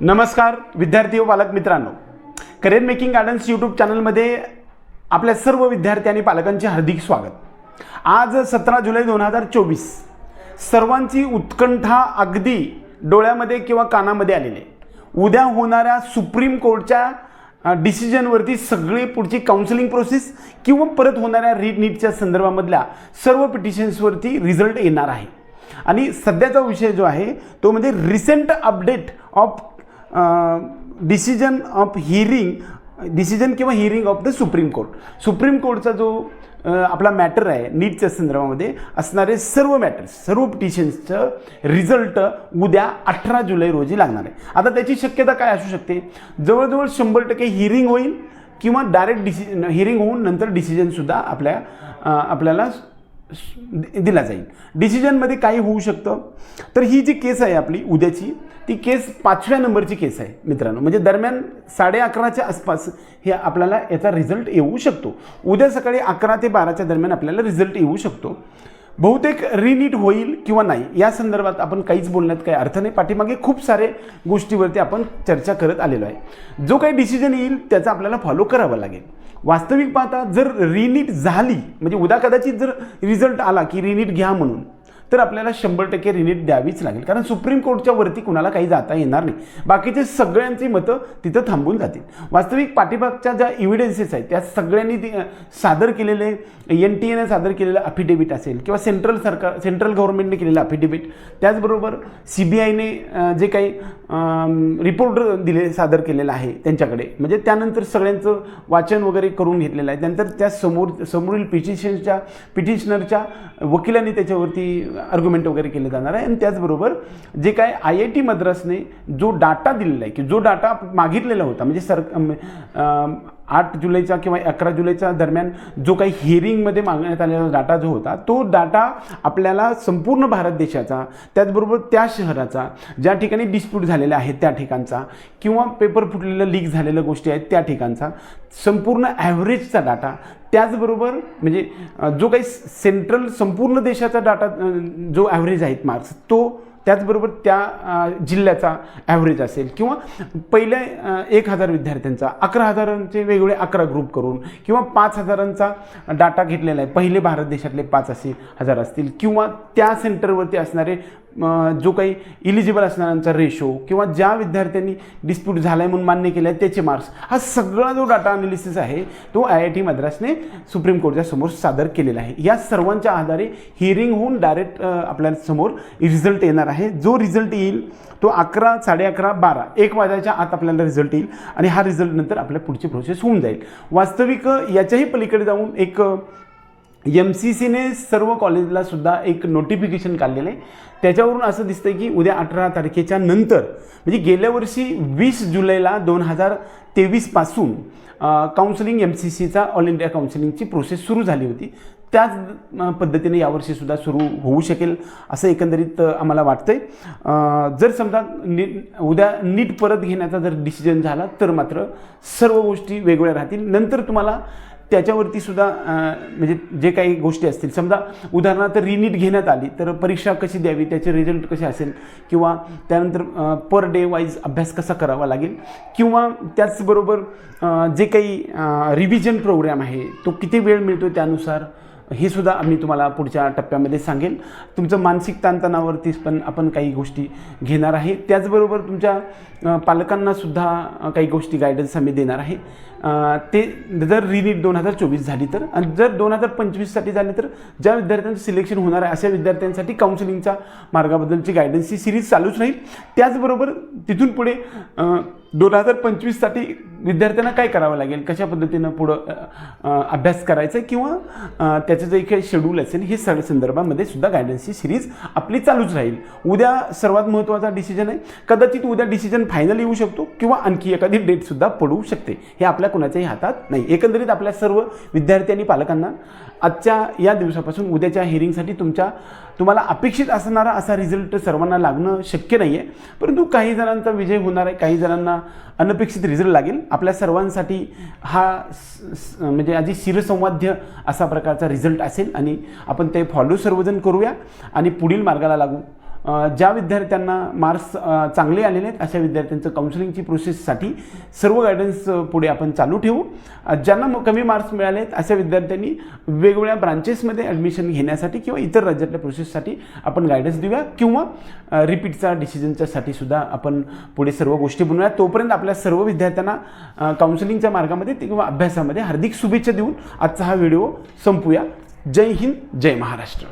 नमस्कार विद्यार्थी व पालक मित्रांनो. करिअर मेकिंग गार्डन्स यूट्यूब चॅनलमध्ये आपल्या सर्व विद्यार्थी आणि पालकांचे हार्दिक स्वागत. आज सतरा जुलै दोन हजार चोवीस. सर्वांची उत्कंठा अगदी डोळ्यामध्ये किंवा कानामध्ये आलेली आहे. उद्या होणाऱ्या सुप्रीम कोर्टच्या डिसिजनवरती सगळी पुढची काउन्सिलिंग प्रोसेस किंवा परत होणाऱ्या रीड नीटच्या संदर्भामधल्या सर्व पिटिशन्सवरती रिझल्ट येणार आहे. आणि सध्याचा विषय जो आहे तो म्हणजे recent update of decision of hearing decision किंवा hearing of the supreme court. Supreme कोर्टचा जो आपला मॅटर आहे नीटच्या संदर्भामध्ये असणारे सर्व मॅटर्स सर्व पिटिशन्सचं रिझल्ट उद्या अठरा जुलै रोजी लागणार आहे. आता त्याची शक्यता काय असू शकते? जवळजवळ शंभर टक्के हिअरिंग होईल किंवा डायरेक्ट डिसि हिअरिंग होऊन नंतर डिसिजनसुद्धा आपल्या आपल्याला दिला जाईल. डिसिजनमध्ये काय होऊ शकतं. तर ही जी केस आहे आपली उद्याची ती केस पाचव्या नंबरची केस आहे मित्रांनो. म्हणजे दरम्यान साडे अकराच्या आसपास हे आपल्याला याचा रिझल्ट येऊ शकतो. उद्या सकाळी अकरा ते बाराच्या दरम्यान आपल्याला रिझल्ट येऊ शकतो. बहुतेक रिनीट होईल किंवा नाही या संदर्भात आपण काहीच बोलण्यात काही अर्थ नाही. पाठीमागे खूप सारे गोष्टीवरती आपण चर्चा करत आलेलो आहे. जो काही डिसिजन येईल त्याचा आपल्याला फॉलो करावा लागेल. वास्तविक पाहता जर रिनीट झाली म्हणजे उद्या कदाचित जर रिझल्ट आला की रिनीट घ्या म्हणून तर आपल्याला शंभर टक्के रिनिट द्यावीच लागेल. कारण सुप्रीम कोर्टच्या वरती कुणाला काही जाता येणार नाही. बाकीचे सगळ्यांची मतं तिथं थांबून जातील. वास्तविक पाठीमागच्या ज्या इव्हिडन्सेस आहेत त्या सगळ्यांनी सादर केलेले एन टी एने सादर केलेलं अफिडेविट असेल किंवा सेंट्रल सरकार सेंट्रल गव्हर्नमेंटने केलेलं अफिडेविट त्याचबरोबर सी बी आयने जे काही रिपोर्ट दिले सादर केलेलं आहे त्यांच्याकडे. म्हणजे त्यानंतर सगळ्यांचं वाचन वगैरे करून घेतलेलं आहे. त्यानंतर त्या समोर समोरील पिटिशनच्या पिटिशनरच्या वकिलांनी त्याच्यावरती आर्ग्युमेंट वगैरे केले जाणार आहे. आणि त्याचबरोबर जे काय आय आय टी मद्रासने जो डाटा दिलेला आहे की जो डाटा मागितलेला होता म्हणजे सर आठ जुलैच्या किंवा अकरा जुलैच्या दरम्यान जो काही हिअरिंगमध्ये मागण्यात आलेला डाटा जो होता तो डाटा आपल्याला संपूर्ण भारत देशाचा त्याचबरोबर त्या शहराचा ज्या ठिकाणी डिस्प्यूट झालेला आहेत त्या ठिकाणचा किंवा पेपर फुटलेलं लीक झालेल्या गोष्टी आहेत त्या ठिकाणचा संपूर्ण ॲव्हरेजचा डाटा त्याचबरोबर म्हणजे जो काही सेंट्रल संपूर्ण देशाचा डाटा जो ॲव्हरेज आहेत मार्क्स तो त्याचबरोबर त्या जिल्ह्याचा ॲव्हरेज असेल. किंवा पहिल्या एक हजार विद्यार्थ्यांचा अकरा हजारांचे वेगवेगळे अकरा ग्रुप करून किंवा पाच हजारांचा डाटा घेतलेला आहे. पहिले भारत देशातले पाच असे हजार असतील. किंवा त्या सेंटरवरती असणारे जो काही इलिजिबल असणाऱ्यांचा रेशो किंवा ज्या विद्यार्थ्यांनी डिस्प्यूट झाला आहे म्हणून मान्य केलं आहे त्याचे मार्क्स हा सगळा जो डाटा अनालिसिस आहे तो आय आय टी मद्रासने सुप्रीम कोर्टच्या समोर सादर केलेला आहे. या सर्वांच्या आधारे हिअरिंग होऊन डायरेक्ट आपल्यासमोर रिझल्ट येणार आहे. जो रिझल्ट येईल तो अकरा साडे अकरा बारा एक वाजायच्या आत आपल्याला रिझल्ट येईल आणि हा रिझल्ट नंतर आपल्या पुढची प्रोसेस होऊन जाईल. वास्तविक याच्याही पलीकडे जाऊन एक एम सी सीने सर्व कॉलेजला सुद्धा एक नोटिफिकेशन काढलेलं आहे. त्याच्यावरून असं दिसतंय की उद्या अठरा तारखेच्या नंतर म्हणजे गेल्या वर्षी वीस जुलैला दोन हजार तेवीसपासून काउन्सिलिंग एम सी सीचा ऑल इंडिया काउन्सिलिंगची प्रोसेस सुरू झाली होती. त्याच पद्धतीने यावर्षीसुद्धा सुरू होऊ शकेल असं एकंदरीत आम्हाला वाटतंय. जर समजा नीट उद्या नीट परत घेण्याचा जर डिसिजन झाला तर मात्र सर्व गोष्टी वेगवेगळ्या राहतील. नंतर तुम्हाला त्याच्यावरती सुद्धा म्हणजे जे काही गोष्टी असतील समजा उदाहरणार्थ रिनीट घेण्यात आली तर परीक्षा कशी द्यावी त्याचे रिझल्ट कसे असेल किंवा त्यानंतर पर डे वाईज अभ्यास कसा करावा लागेल किंवा त्याचबरोबर जे काही रिव्हिजन प्रोग्राम आहे तो किती वेळ मिळतो त्यानुसार हे सुद्धा आम्ही तुम्हाला पुढच्या टप्प्यामध्ये सांगेल तुमचं मानसिक ताणतणावरतीच पण आपण काही गोष्टी घेणार आहे. त्याचबरोबर तुमच्या पालकांनासुद्धा पालकांना सुद्धा काही गोष्टी गायडन्स आम्ही देणार आहे. ते जर रिनीट दोन हजार चोवीस झाली तर आणि जर दोन हजार पंचवीससाठी झाली तर ज्या विद्यार्थ्यांचं सिलेक्शन होणार आहे अशा विद्यार्थ्यांसाठी काउन्सिलिंगच्या मार्गाबद्दलची गायडन्सची सिरीज चालूच राहील. त्याचबरोबर तिथून पुढे दोन हजार पंचवीससाठी विद्यार्थ्यांना काय करावं लागेल? कशा पद्धतीनं पुढं अभ्यास करायचा आहे किंवा त्याचं जे काही शेड्यूल असेल हे सगळ्या संदर्भामध्ये सुद्धा गायडन्सची सिरीज आपली चालूच राहील. उद्या सर्वात महत्त्वाचा डिसिजन आहे. कदाचित उद्या डिसिजन फायनल येऊ शकतो किंवा आणखी एखादी डेटसुद्धा पडू शकते. हे आपल्या कुणाच्याही हातात नाही. एकंदरीत आपल्या सर्व विद्यार्थी आणि पालकांना आजच्या या दिवसापासून उद्याच्या हिअरिंगसाठी तुमच्या तुम्हाला अपेक्षित असणारा असा रिझल्ट सर्वांना लागणं शक्य नाही आहे परंतु काही जणांचा विजय होणार आहे. काही जणांना अनपेक्षित रिझल्ट लागेल. आपल्या सर्वांसाठी हा स- म्हणजे आधी शिरसंवाद्य असा प्रकारचा रिझल्ट असेल आणि आपण ते फॉलो सर्वजण करूया आणि पुढील मार्गाला लागू. ज्या विद्यार्थ्यांना मार्क्स चांगले आलेले आहेत अशा विद्यार्थ्यांचं काउन्सिलिंगची प्रोसेससाठी सर्व गायडन्स पुढे आपण चालू ठेवू. ज्यांना कमी मार्क्स मिळाले आहेत अशा विद्यार्थ्यांनी वेगवेगळ्या ब्रांचेसमध्ये ॲडमिशन घेण्यासाठी किंवा इतर राज्यातल्या प्रोसेससाठी आपण गायडन्स देऊया किंवा रिपीटचा डिसिजनच्यासाठी सुद्धा आपण पुढे सर्व गोष्टी बनवूया तोपर्यंत आपल्या सर्व विद्यार्थ्यांना काउन्सिलिंगच्या मार्गामध्ये किंवा अभ्यासामध्ये हार्दिक शुभेच्छा देऊन आजचा हा व्हिडिओ संपूया. जय हिंद जय महाराष्ट्र.